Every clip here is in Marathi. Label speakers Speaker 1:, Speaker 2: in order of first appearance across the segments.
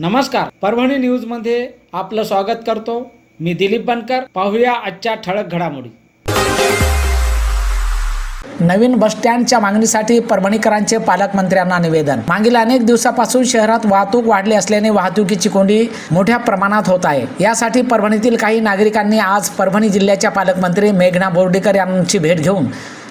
Speaker 1: नमस्कार. परभणी न्यूजमध्ये आपलं स्वागत करतो. मी दिलीप बनकर. पाहूया आजच्या ठळक घडामोडी. नवीन बस स्टँडच्या मागणीसाठी परभणीकरांचे पालकमंत्र्यांना निवेदन. मागील अनेक दिवसापासून शहरात वाहतूक वाढली असल्याने वाहतुकीची कोंडी मोठ्या प्रमाणात होत आहे. यासाठी परभणीतील काही नागरिकांनी आज परभणी जिल्ह्याच्या पालकमंत्री मेघना बोर्डीकर यांची भेट घेऊन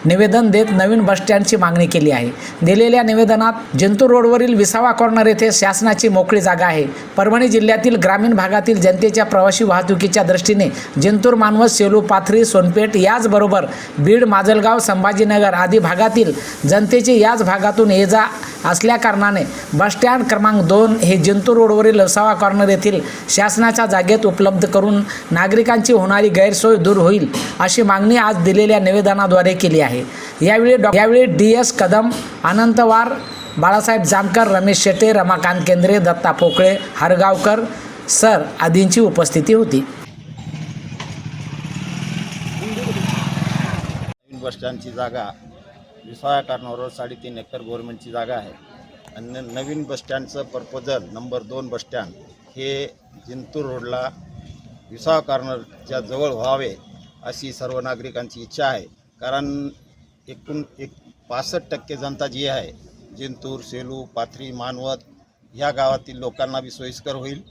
Speaker 1: निवेदन देत नवीन बसस्टँडची मागणी केली आहे. दिलेल्या निवेदनात जंतूर रोडवरील विसावा कॉर्नर येथे शासनाची मोकळी जागा आहे. परभणी जिल्ह्यातील ग्रामीण भागातील जनतेच्या प्रवासी वाहतुकीच्या दृष्टीने जिंतूर मानवत सेलू पाथरी सोनपेठ याचबरोबर बीड माजलगाव संभाजीनगर आदी भागातील जनतेची याच भागातून ये जा असल्याकारणाने बसस्टँड क्रमांक दोन हे जिंतूर रोडवरील विसावा कॉर्नर येथील शासनाच्या जागेत उपलब्ध करून नागरिकांची होणारी गैरसोय दूर होईल अशी मागणी आज दिलेल्या निवेदनाद्वारे केली आहे. यावेळी डॉ यावेळी D S Kadam Anantwar Balasaheb Jamkar Ramesh Shete Ramakant Kendre Datta Pokale हरगावकर sir आदींची उपस्थिती होती.
Speaker 2: बस स्टँडची जागा विसाव्या कारणावर साडेतीन एकर गव्हर्नमेंटची जागा आहे. आणि नवीन नवीन बसस्टँडचं प्रपोजल नंबर दोन बसस्टँड हे जिंतूर रोडला विसावा कॉर्नरच्या जवळ व्हावे अशी सर्व नागरिकांची इच्छा आहे. कारण एकूण एक पासष्ट टक्के जनता जी आहे जिंतूर सेलू पाथरी मानवत ह्या गावातील लोकांना बी सोयीस्कर होईल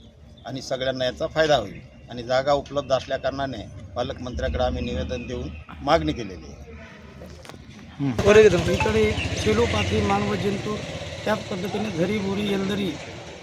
Speaker 2: आणि सगळ्यांना याचा फायदा होईल. आणि जागा उपलब्ध असल्याकारणाने पालकमंत्र्याकडे आम्ही निवेदन देऊन मागणी केलेली आहे.
Speaker 3: इकडे सेलू पाथरी मानव जिंतूर त्याच पद्धतीने झरी बोरी येलदरी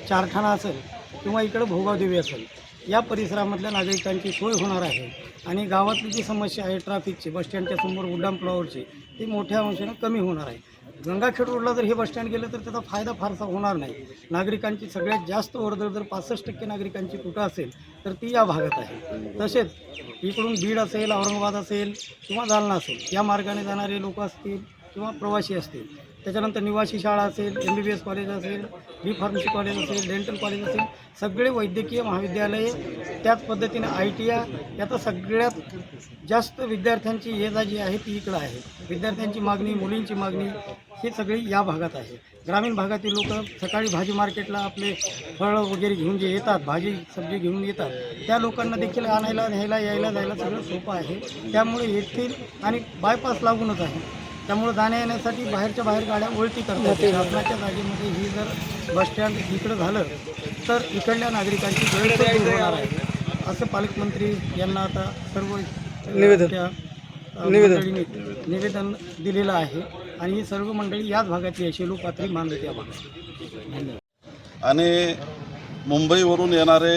Speaker 3: चारठाणा असेल किंवा इकडं भोगावदेवी असेल या परिसरामधल्या नागरिकांची सोय होणार आहे. आणि गावातली जी समस्या आहे ट्रॅफिकची बसस्टँडच्या समोर उड्डाण फ्लॉवरची ती मोठ्या अंशाने कमी होणार आहे. गंगाखेड रोडला जर हे बसस्टँड गेलं तर त्याचा फायदा फारसा होणार नाही. नागरिकांची सगळ्यात जास्त वर्दळ जर पासष्ट टक्के नागरिकांची कुठं असेल तर ती या भागात आहे. तसेच इकडून बीड असेल औरंगाबाद असेल किंवा जालना असेल या मार्गाने जाणारे लोक असतील किंवा प्रवासी असतील. त्याच्यानंतर निवासी शाळा असेल M B B S college असेल बी फार्मसी कॉलेज असेल डेंटल कॉलेज असेल सगळे वैद्यकीय महाविद्यालये त्याच पद्धतीने आय टी आय याचा सगळ्यात जास्त विद्यार्थ्यांची ये जा जी आहे ती इकडं आहे. विद्यार्थ्यांची मागणी मुलींची मागणी ही सगळी या भागात आहे. ग्रामीण भागातील लोक सकाळी भाजी मार्केटला आपले फळं वगैरे घेऊन जे येतात भाजी सब्जी घेऊन येतात त्या लोकांना देखील आणायला न्यायला यायला जायला सगळं सोपं आहे. त्यामुळे येथील आणि बायपास लागूनच आहे. त्यामुळे जाण्या येण्यासाठी बाहेरच्या बाहेर गाड्या वळती करतात शासनाच्या जागेमध्ये ही जर बसस्टँड इकडं झालं तर इकडल्या नागरिकांची गैरसोय दूर होणार आहे. असं पालकमंत्री यांना आता सर्व निवेदन. निवेदन. निवेदन दिलेलं आहे. आणि ही सर्व मंडळी याच भागातली आहे. शेलू पाथरी मानवत या भागात.
Speaker 4: आणि मुंबईवरून येणारे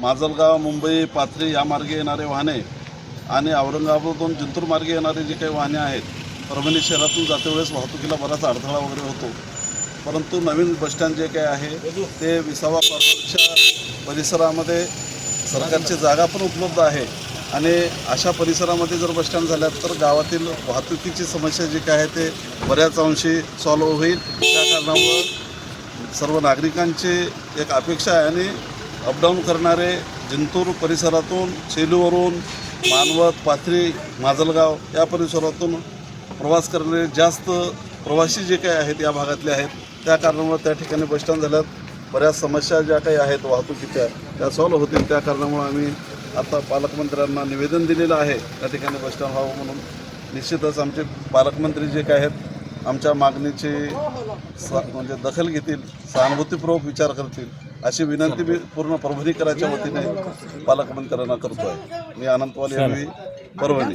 Speaker 4: माजलगाव मुंबई पाथरी या मार्गे येणारे वाहने आणि औरंगाबादमधून जिंतूर मार्गे येणारे जे काही वाहने आहेत परभणी शहरातून जाते वेळेस वाहतुकीला बराच अडथळा वगैरे होतो. परंतु नवीन बसस्टँड जे काही आहे ते विसावा कॉर्पोरेशनच्या परिसरामध्ये सरकारची जागा पण उपलब्ध आहे. आणि अशा परिसरामध्ये जर बसस्टँड झाल्यात तर गावातील वाहतुकीची समस्या जी काय आहे ते बऱ्याच अंशी सॉल्व्ह होईल. त्या कारणामुळं सर्व नागरिकांची एक अपेक्षा आहे आणि अपडाऊन करणारे जिंतूर परिसरातून सेलूवरून मानवत पाथरी माजलगाव या परिसरातून प्रवास करणारे जास्त प्रवासी जे काही आहेत या भागातले आहेत त्या कारणामुळे त्या ठिकाणी बसस्टँड झाल्यात. बऱ्याच समस्या ज्या काही आहेत वाहतुकीच्या त्या सॉल्व्ह होतील. त्या कारणामुळे आम्ही आता पालकमंत्र्यांना निवेदन दिलेलं आहे त्या ठिकाणी बसस्टँड व्हावं म्हणून. निश्चितच आमचे पालकमंत्री जे काय आहेत आमच्या मागणीची सा म्हणजे दखल घेतील सहानुभूतीपूर्वक विचार करतील अशी विनंती मी पूर्ण परभणीकराच्या वतीने पालकमंत्र्यांना करतो आहे मी अनंतवाल यांनी परभणी.